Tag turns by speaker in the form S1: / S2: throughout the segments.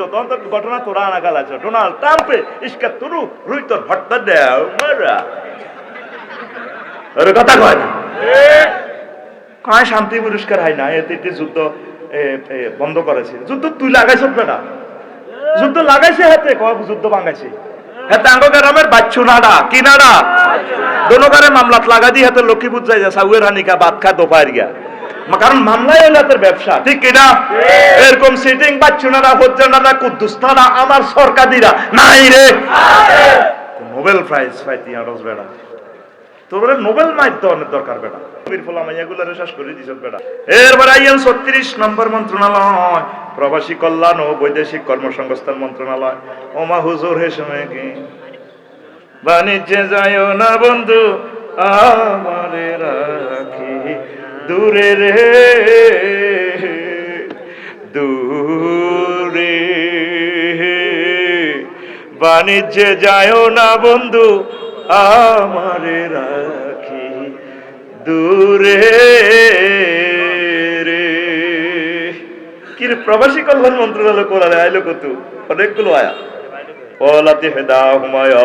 S1: তখন ঘটনা তোরা আছে। ডোনাল্ড ট্রাম্পে ইসকা তুরু রুই তোর ভট্টা দেও মারা। ওর কথা কয় না। কয় শান্তি পুরস্কার হয় না এতে একটি যুদ্ধ বন্ধ করেছে। যুদ্ধ তুই লাগাইছ বেটা যুদ্ধ লাগাইছে হাতে কয় যুদ্ধ ভাঙাইছে? হাতে আঙ্গ গ্রামের বাচ্চু নাডা কি নাডা? দোনোকারে মামলাত লাগা দিয়ে হাতে লক্ষ্মীপুর যাই যা সাউয়ের হানিকা বাদ খা দোপায়ের গিয়া। কারণ মামলাই হলো হাতের ব্যবসা ঠিক কিনা এরকম সিটিং বাচ্চু নাডা হজ্জানারা কুদ্দুস নাডা আমার সরকারিরা নাই রে। নোবেল প্রাইজ পাইতি আরজ বেড়া। তোর নোবেল মাইর দেওয়ার দরকার বেটা কবির ফলা মাইয়াগুলারে শেষ করে দিছ বেটা এরপর আইয়ান ছত্রিশ নম্বর মন্ত্রণালয় প্রবাসী কল্যাণ ও বৈদেশিক কর্মসংস্থান মন্ত্রণালয়। ওমা হুজুর হে সময় কি বাণিজ্যে যায় না বন্ধু আমারে দূরে রে, দূরে বাণিজ্যে যায় না বন্ধু, আমারে রাখি। দূরে রে। কি রে প্রবাসী কল্যাণ মন্ত্রণালয় কোরআনে আইলো কত অনেকগুলো আয়া। ওলাতি হেদা হুমায়া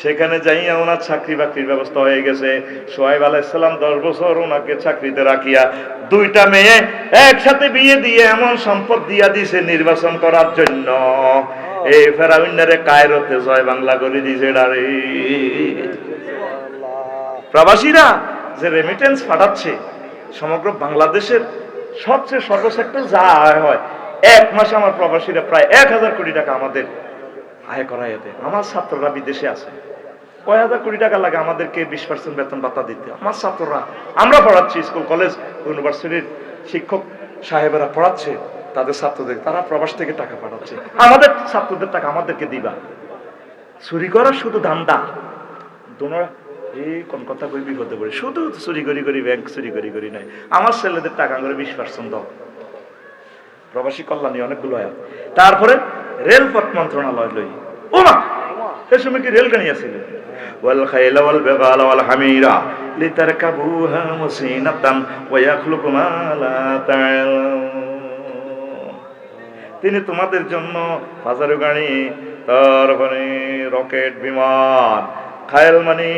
S1: সেখানে যাইয়া ওনার চাকরি বাকরির ব্যবস্থা হয়ে গেছে। সোহাইব আলাইসাল্লাম দশ বছর ওনাকে চাকরিতে রাখিয়া দুইটা মেয়ে একসাথে বিয়ে দিয়ে এমন সম্পদ দিয়া দিছে নির্বাচন করার জন্য। এই ফেরাউন্নারে কায়রতে জয় বাংলা করে দিছে ডারে প্রবাসীরা যে রেমিটেন্স পাঠাচ্ছে সমগ্র বাংলাদেশের সবচেয়ে সর্বসেক্টর যা আয় হয় এক মাসে আমার প্রবাসীরা প্রায় এক হাজার কোটি টাকা আমাদের আয় করাই দেয়। আমার ছাত্ররা বিদেশে আছে। কয় হাজার কোটি টাকা লাগে আমাদেরকে বিশ পার্সেন্ট বেতন ভাতা দিতে? আমার ছাত্ররা, আমরা পড়াচ্ছি স্কুল কলেজ ইউনিভার্সিটির শিক্ষক সাহেবেরা পড়াচ্ছে, তাদের ছাত্রদের, তারা প্রবাস থেকে টাকা পাঠাচ্ছে। আমাদের ছাত্রদের টাকা আমাদেরকে দিবা। চুরি করা শুধু ধান্দা। এই কোন কথা কই বিপদে পড়ে? শুধু চুরি করি করি ব্যাংক চুরি করি করি নাই। আমার ছেলেদের টাকা করে বিশ পার্সেন্ট দাও। প্রবাসী কল্যাণী অনেকগুলো আয়াত। তারপরে রেলপথ মন্ত্রণালয় লই। ও মা সে সময় কি রেলগাড়ি আছিল? ওয়াল হামিরা তিনি তোমাদের জন্য হাজারো গাড়ি, তারপরে রকেট বিমান, খায়াল মানি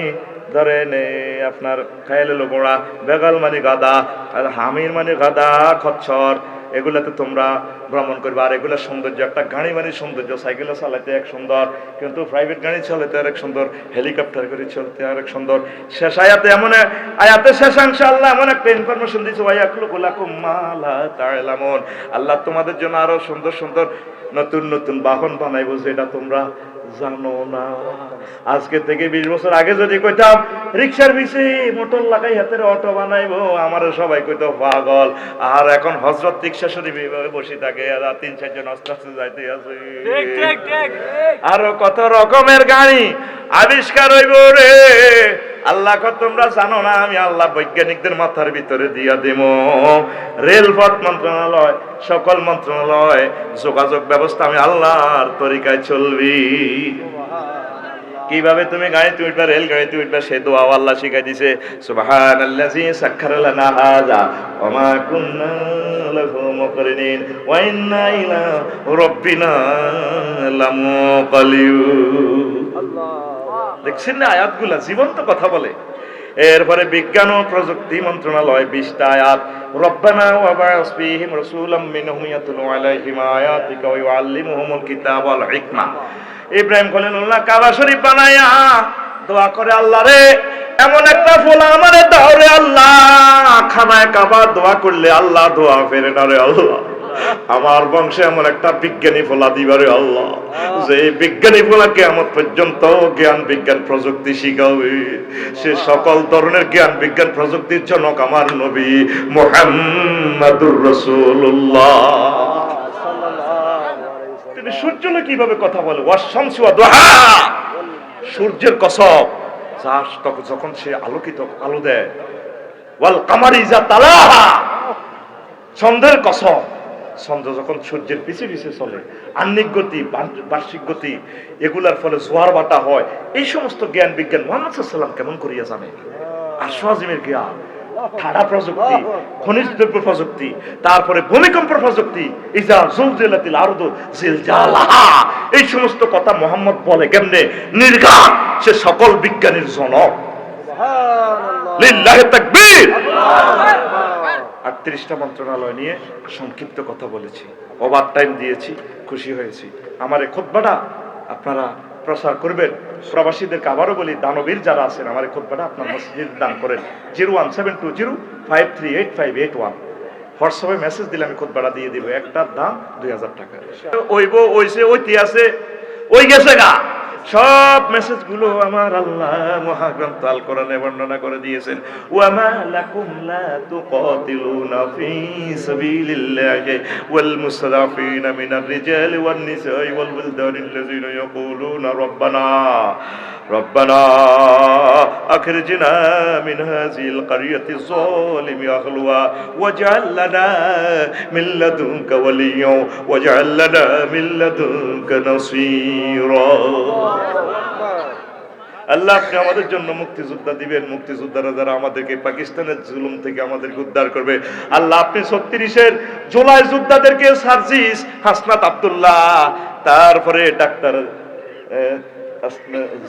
S1: ধরেন এই আপনার খায়াল গোড়া বেগাল মানে গাদা, আর হামির মানে গাদা খচ্চর এগুলাতে তোমরা ভ্রমণ করবে। আর এগুলোর সৌন্দর্য, একটা গাড়ি মানে সৌন্দর্য, সাইকেলে চালাতে এক সুন্দর, কিন্তু প্রাইভেট গাড়ি চালাতে আরেক সুন্দর হেলিকপ্টার করে চলতে আরেক সুন্দর। শেষ আয়াতে এমন এক- আয়াতে শেষাংশ আল্লাহ এমন একটা ইনফরমেশন দিচ্ছে ভাই একলু গোলাকুম মালা তাইলামন আল্লাহ তোমাদের জন্য আরও সুন্দর সুন্দর নতুন নতুন বাহন বানাইবো, যেটা তোমরা জানো না। আজকে থেকে বিশ বছর আগে যদি কইতাম রিক্সার পিছে মোটর লাগাই হাতের অটো বানাইবো আমার সবাই কইতো পাগল। আর এখন হজরত রিক্সা শরীফ এইভাবে বসে থাকে আর তিন চারজন আস্তে আস্তে যাইতে আছে। আরও কত রকমের গাড়ি আবিষ্কার হইব রে। আল্লাহ তোমরা জানো না? আমি আল্লাহ বৈজ্ঞানিকদের মাথার ভিতরে দিয়া দেব রেলপথ মন্ত্রণালয়, সকল মন্ত্রণালয়, যোগাযোগ ব্যবস্থা আমি আল্লাহর তরিকায় চলবি। কীভাবে তুমি গাড়িতে উঠবে রেল গাড়িতে উঠবে, সে দোয়া আল্লাহ শিখাই দিছে। সুবহানাল্লাযী সাখখারা লানা হাযা, ওয়া মা কুন্না লাহু মুকরিনিন, ওয়া ইন্না দেখছেন না আয়াতগুলা? জীবন্ত কথা বলে। এরপরে বিজ্ঞান ও প্রযুক্তি মন্ত্রণালয় বিশটা আয়াত। রব্বানা ওয়া বা'স ফীহিম রাসূলাম মিনহুম ইয়াতলু আলাইহিম আয়াতিকা ওয়া ইউআল্লিমুহুমুল কিতাবা ওয়াল হিকমা। ইব্রাহিম খলিলুল্লাহ কাবা শরীফ বানায়া, দোয়া করে আল্লাহ রে। এমন একটা ফোলা আমারে দাও রে আল্লাহ। খানায় কাবা দোয়া করলে আল্লাহ দোয়া ফেরে না রে আল্লাহ। আমার বংশে এমন একটা বিজ্ঞানী ফোলা দিবারে আল্লাহ, যে বিজ্ঞানী ফোলা কেমন পর্যন্ত জ্ঞান বিজ্ঞান প্রযুক্তি শিখাবে। সে সকল ধরনের জ্ঞান বিজ্ঞান প্রযুক্তির জনক আমার নবী মোহাম্মদুর রসুল্লাহ তিনি সূর্য কীভাবে কথা বলে? সূর্যের কসম যা যখন সে আলোকিত, আলো দেয়। ওয়াল কামারি যা তালাহা। চন্দ্রের কসম চন্দ্র যখন সূর্যের পিছে পিছে চলে আন্নিক গতি বার্ষিক গতি এগুলার ফলে জোয়ার বাটা হয় এই সমস্ত জ্ঞান বিজ্ঞান মোহাম্মদ সাল্লাম কেমন করিয়া জানে? আশ্বাজিমের জ্ঞান ঠাডা প্রযুক্তি খনিজ দ্রব্য প্রযুক্তি তারপরে ভূমিকম্প প্রযুক্তি ইজা জুলজিলাতিল আরদু জিলজালাহা এই সমস্ত কথা মোহাম্মদ বলে কেমনে? নির্ঘাত সে সকল বিজ্ঞানীর জনক। লিল্লাহি তাকবীর। আটত্রিশটা মন্ত্রণালয় নিয়ে সংক্ষিপ্ত কথা বলেছি। ওভার টাইম দিয়েছি, খুশি হয়েছি। আমার এই খোদবাটা আপনারা প্রচার করবেন। প্রবাসীদেরকে আবারও বলি, দানবীর যারা আছেন, আমার এই খোদবাটা আপনার মসজিদ দান করেন। Zero one seven two zero five three eight five eight one. হোয়াটসঅ্যাপে মেসেজ দিলে আমি খোদবাটা দিয়ে দিব। একটার দাম দুই হাজার টাকা। ওইব ওইসে ওইটি আছে। ওই গেছে গা। সব মেসেজগুলো আমার আল্লাহ মহাগ্রন্থ আল কোরআনে বর্ণনা করে দিয়েছেন। ওয়ামা লাকুম লা তুকাতিলুনা ফি সাবিলিল্লাহি ওয়াল রিজালি ওয়ান নিসাই ওয়াল ইয়াকুলুনা রাব্বানা। ربنا أخرجنا من هذه القرية الظالم أهلها واجعل لنا من لدنك وليا واجعل لنا من لدنك نصيرا আল্লাহ আপনি আমাদের জন্য মুক্তিযোদ্ধা দিবেন মুক্তিযোদ্ধারা যারা আমাদেরকে পাকিস্তানের জুলুম থেকে আমাদেরকে উদ্ধার করবে আল্লাহ আপনি ছত্রিশের জুলাই যোদ্ধাদেরকে সার্জিস হাসনাত আব্দুল্লাহ তারপরে ডাক্তার আহ, তাসনি-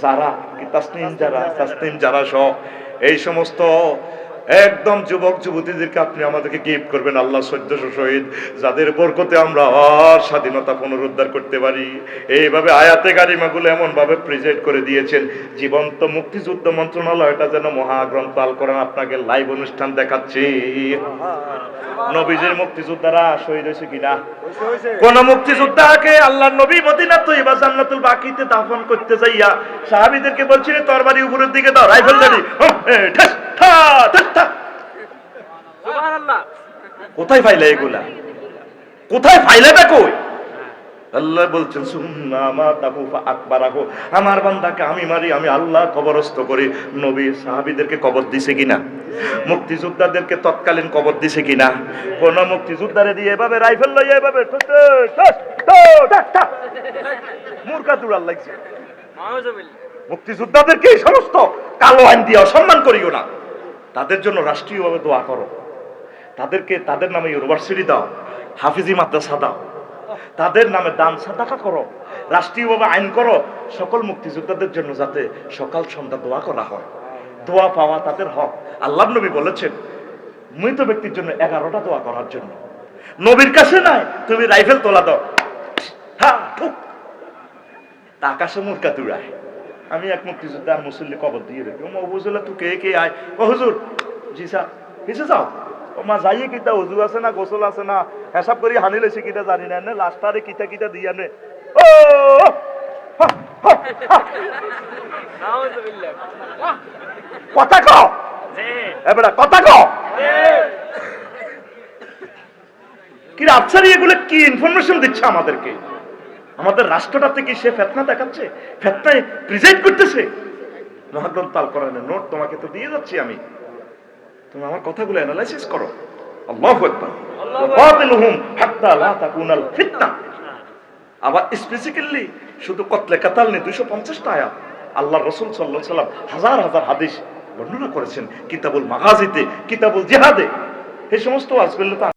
S1: যারা কি তাসনিম যারা তাসনিম যারা সহ এই সমস্ত একদম যুবক যুবতীদেরকে আপনি আমাদেরকে গিফট করবেন। আল্লাহ সদ্যশ শহীদ যাদের বরকতে আমরা আর স্বাধীনতা পুনরুদ্ধার করতে পারি। এইভাবে আয়াতে গারিমাগুলো এমন ভাবে প্রেজেন্ট করে দিয়েছেন। জীবন্ত মুক্তিযুদ্ধ মন্ত্রণালয়টা যেন মহাগ্রন্থ আল করেন আপনাকে লাইভ অনুষ্ঠান দেখাচ্ছি। নবীজের মুক্তিযোদ্ধারা শহীদ হয়েছে কিনা? কোন মুক্তিযোদ্ধাকে আল্লাহ নবী মদিনা এবার জান্নাতুল বাকিতে দাফন করতে যাইয়া সাহাবীদেরকে বলছিলেন তরবারি উপরের দিকে দাও রাইফেল কোথায় ফাইলে এগুলা? কোথায় ফাইলেটা কই? আল্লাহ বলছেন আমার বান্দাকে আমি মারি আমি আল্লাহ কবরস্থ করি। নবী সাহাবীদেরকে কবর দিছে কিনা? মুক্তিযোদ্ধাদেরকে তৎকালীন কবর দিছে কিনা? কোন মুক্তিযোদ্ধারে দিয়ে এভাবে রাইফেল লইয়া এভাবে। মূর্খা তুড়াল লাগছে। মুক্তিযোদ্ধাদেরকে এই সমস্ত কালো আইন দিয়ে অসম্মান করিও না। তাদের জন্য রাষ্ট্রীয়ভাবে দোয়া করো। তাদেরকে তাদের নামে ইউনিভার্সিটি দাও, হাফিজি মাদ্রাসা দাও। তাদের নামে দান সাদাকা করো, রাষ্ট্রীয়ভাবে আইন করো, সকল মুক্তিযোদ্ধাদের জন্য যাতে সকাল সন্ধ্যা দোয়া করা হয়। দোয়া পাওয়া তাদের হক। আল্লাহ নবী বলেছেন, মৃত ব্যক্তির জন্য এগারোটা দোয়া করার জন্য। নবীর কাছে নাই, তুমি রাইফেল তোলা দাও। হ্যাঁ তা আকাশে মুরকা তুড়ায় আমি এক মুক্তিযোদ্ধা মুসল্লি কবর দিয়ে রেখে ও বুঝলে, তুই কে কে আয়? ও, হুজুর, জি স্যার কিসে যাও। ও, মা, যাইয়ে কিতা উজু আছে না, গোসল আছে না, হেসাব করি হানি লেছে কিটা জানি না লাস্টারে কিতা কিতা দিয়া নে ও। কথা ক এবারে কথা ক কি আফসারি এগুলো? কি ইনফরমেশন দিচ্ছে আমাদেরকে? আমাদের রাষ্ট্রটাতে কি সে ফেতনা দেখাচ্ছে ফেতনায় প্রেজেন্ট করতেছে। মহাগ্রন্থ তাল করানোর নোট তোমাকে তো দিয়ে যাচ্ছি আমি। তুমি আমার কথাগুলো অ্যানালাইসিস করো। আল্লাহু আকবার। ওয়াকাতিলুহুম হাত্তা লা তাকুনাল ফিতনা আবার স্পেসিফিক্যালি শুধু কতলে কাতাল নেই দুইশো পঞ্চাশটা আয়াত। আল্লাহ রসুল সাল্লাহ সাল্লাম হাজার হাজার হাদিস বর্ণনা করেছেন। কিতাবুল মাগাজিতে কিতাবুল জিহাদে। এই সমস্ত তো